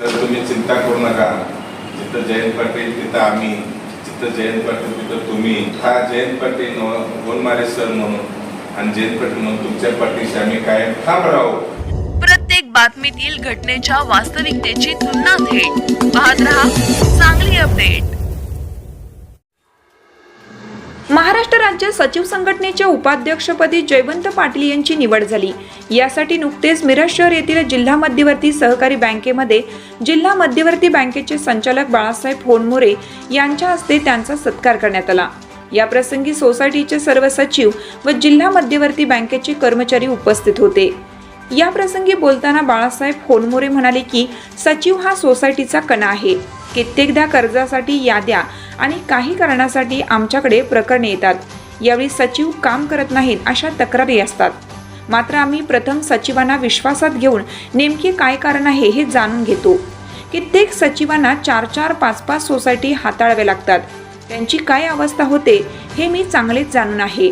तर तुम्ही चिंता करू नका. जिथं जयंत पाटील तिथं आम्ही. जिथं जयंत पाटील तिथं तुम्ही. हा जयंत पाटील गोलमारे सर म्हणून आणि जयंत पाटील म्हणून तुमच्या पाठीशी आम्ही कायम थांब राहू. प्रत्येक बातमीतील घटनेच्या वास्तविकतेची तुलना थेट. पाहत रहा चांगली अपडेट महाराष्ट्र राज्य सचिव संघटनेच्या उपाध्यक्षपदी जयवंत पाटील यांची निवड झाली. यासाठी नुकतेच मिरज शहर येथील जिल्हा मध्यवर्ती सहकारी बँकेमध्ये जिल्हा मध्यवर्ती बँकेचे संचालक बाळासाहेब होनमोरे यांच्या हस्ते त्यांचा सत्कार करण्यात आला. या प्रसंगी सोसायटीचे सर्व सचिव व जिल्हा मध्यवर्ती बँकेचे कर्मचारी उपस्थित होते. या प्रसंगी बोलताना बाळासाहेब होनमोरे म्हणाले की सचिव हा सोसायटीचा कणा आहे. कित्येकदा कर्जासाठी याद्या आणि काही कारणासाठी आमच्याकडे प्रकरणे येतात. यावेळी सचिव काम करत नाहीत अशा तक्रारी असतात. मात्र आम्ही प्रथम सचिवांना विश्वासात घेऊन नेमके काय कारण आहे हे जाणून घेतो. कित्येक सचिवांना चार चार पाच पाच सोसायटी हाताळाव्या लागतात. त्यांची काय अवस्था होते हे मी चांगलेच जाणून आहे.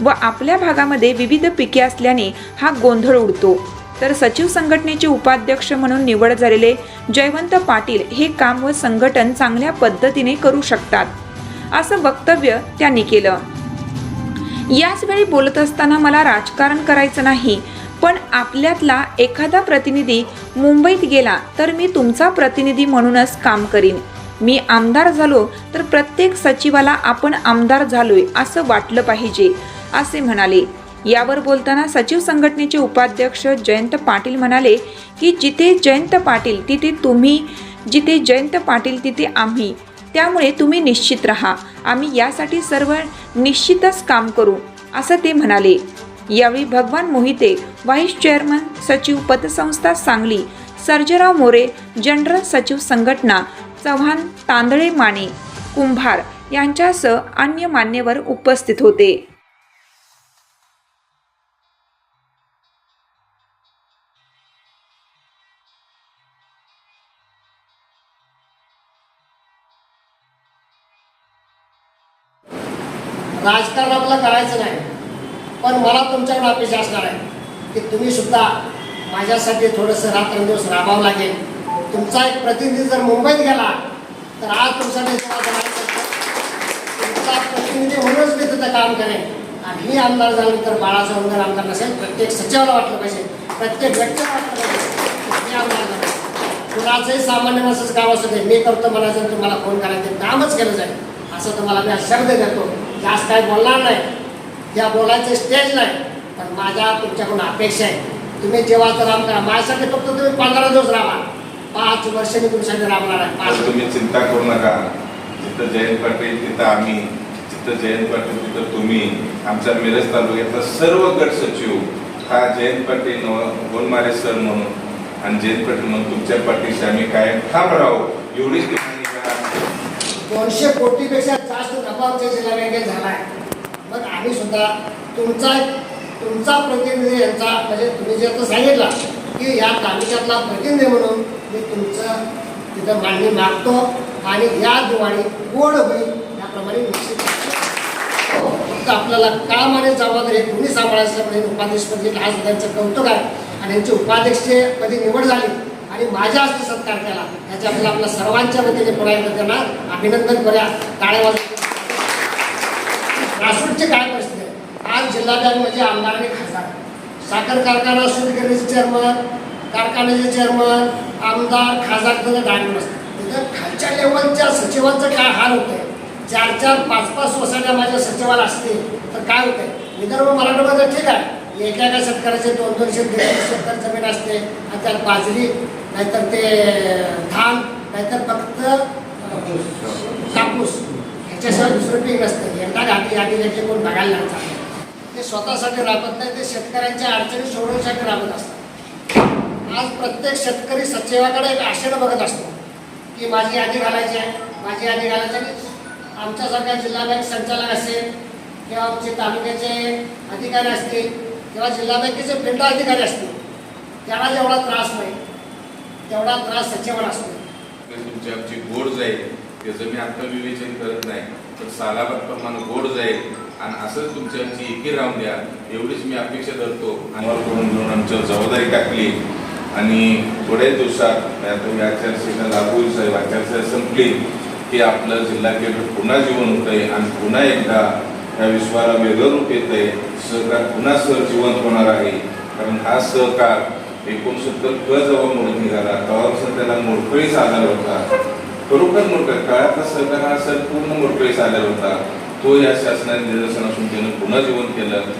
व आपल्या भागामध्ये विविध पिके असल्याने हा गोंधळ उडतो. तर सचिव संघटनेचे उपाध्यक्ष म्हणून निवड झालेले जयवंत पाटील हे काम व संघटन चांगल्या पद्धतीने करू शकतात असं वक्तव्य त्यांनी केलं. याच वेळी बोलत असताना मला राजकारण करायचं नाही पण आपल्यातला एखादा प्रतिनिधी मुंबईत गेला तर मी तुमचा प्रतिनिधी म्हणूनच काम करीन. मी आमदार झालो तर प्रत्येक सचिवाला आपण आमदार झालोय असं वाटलं पाहिजे असे म्हणाले. यावर बोलताना सचिव संघटनेचे उपाध्यक्ष जयंत पाटील म्हणाले की जिथे जयंत पाटील तिथे तुम्ही जिथे जयंत पाटील तिथे आम्ही. त्यामुळे तुम्ही निश्चित राहा. आम्ही यासाठी सर्व निश्चितच काम करू असं ते म्हणाले. यावेळी भगवान मोहिते व्हाईस चेअरमन सचिव पतसंस्था सांगली सर्जराव मोरे जनरल सचिव संघटना चव्हाण तांदळे माने कुंभार यांच्यासह अन्य मान्यवर उपस्थित होते. राजकारण आपलं करायचं नाही. पण मला तुमच्याकडे अपेक्षा असणार आहे की तुम्ही सुद्धा माझ्यासाठी थोडंसं रात्रंदिवस राबावं लागेल. तुमचा एक प्रतिनिधी जर मुंबईत गेला तर आज तुमच्यासाठी तुमचा प्रतिनिधी म्हणूनच मी तिथं काम करेन. आणि मी आमदार झाल्यानंतर तर बाळासाहेब जर आमदार नसेल प्रत्येक सचिवाला वाटलं पाहिजे. प्रत्येक व्यक्तीला वाटलं पाहिजे. मी आमदार झालो. कुणाचंही सामान्य माणसाचं काम असू दे मी करतो म्हणायचं तुम्हाला फोन करायचं कामच केलं जाईल. असं तुम्हाला मी शब्द देतो. जास्त काय बोलणार नाही. या बोलायचं स्टेज नाही. पण माझ्या तुमच्याकडून अपेक्षा आहे. तुम्ही जेव्हा तर राम करा माझ्यासाठी फक्त तुम्ही पंधरा दिवस राहा. पाच वर्ष मी तुमच्यासाठी राबणार आहे. पाच तुम्ही चिंता करू नका. जिथं जयंत पाटील तिथं आम्ही. जिथं जयंत पाटील तिथं तुम्ही. आमच्या मिरज तालुक्यातला सर्व गट सचिव. हा जयंत पाटील गोलमारे सर म्हणून आणि जयंत पाटील म्हणून तुमच्या पाठीशी आम्ही कायम ठाम राहू. एवढीच. दोनशे कोटीपेक्षा जास्त जिल्हा बँकेत झाला आहे मग आम्ही सुद्धा तुमचा तुमचा प्रतिनिधी यांचा म्हणजे तुम्ही जे आता सांगितला की या तालुक्यातला प्रतिनिधी म्हणून मी तुमचं तिथं मागणी मागतो आणि या दिवाळी गोड होईल याप्रमाणे निश्चित फक्त आपल्याला काम आणि जबाबदारी हे सांभाळायचं म्हणजे उपाध्यक्षपदी आज त्यांचं कौतुक आहे. आणि यांची उपाध्यक्षपदी निवड झाली आणि माझ्या हस्ते सत्कार केला. याच्याबद्दल आपल्या सर्वांच्या वतीने पुन्हा त्यांना अभिनंदन करूया. टाळ्या ग्रासरूटची काय परिस्थिती आहे आज जिल्हा बँक म्हणजे आमदार आणि खासदार. साखर कारखाना सुरू चेअरमन कारखान्याचे चेअरमन आमदार खासदार तिथं डायमंड असतात तिथं खालच्या लेवलच्या सचिवांचं काय हाल होतंय? चार चार पाच पाच सोसायट्या माझ्या सचिवाला असतील तर काय होतंय? विदर्भ मराठवाड्यात ठीक आहे. एका एका शेतकऱ्याचे दोन दोनशे दीडशे शेतकरी जमीन असते. आणि त्यात बाजरी नाहीतर ते धान नाहीतर फक्त कापूस. ह्याच्याशिवाय दुसरं पीक नसतं यंदा घाटी घाटी घाटी कोण बघायला नाही ते स्वतःसाठी राबत नाही ते शेतकऱ्यांच्या अडचणी सोडवण्यासाठी राबत असतात. आज प्रत्येक शेतकरी सचिवाकडे एक आशेनं बघत असतो की माझी यादी घालायची आहे माझी यादी घालायची आहे. आमच्यासारख्या जिल्हा बँक संचालक असेल किंवा आमचे तालुक्याचे अधिकारी असतील किंवा जिल्हा बँकेचे फिल्ड अधिकारी असतील त्याला जेवढा त्रास नाही तेवढा त्रास सचिवाला असतो. म्हणजे तुमची आमची गोड जाईल त्याचं मी आत्मविवेचन करत नाही तर सालाबादप्रमाणे गोड जाईल. आणि असंच तुमच्याची एकी राहून द्या. एवढीच मी अपेक्षा धरतो. आणि करून घेऊन आमच्यावर जबाबदारी टाकली? आणि थोड्याच दिवसात तुम्ही आचारसंहिता लागू होईल साहेब. आचारसंहिता संपली की आपलं जिल्हा केंद्र पुन्हा जीवन होतंय आणि पुन्हा एकदा या विश्वाला वेगळं रूप येतंय. सहकार पुन्हा सर जिवंत होणार आहे. कारण हा सहकार एकोणसत्तर क जेव्हा मोडून निघाला. तेव्हापासून त्याला मोडकळीचा आधार होता. खरोखर मोडकळ काळातला सरकार हा सर पूर्ण मोडकळीच आलेला होता. तो या शासनाने निदर्शन असून त्यानं पुन्हा जीवन केलं.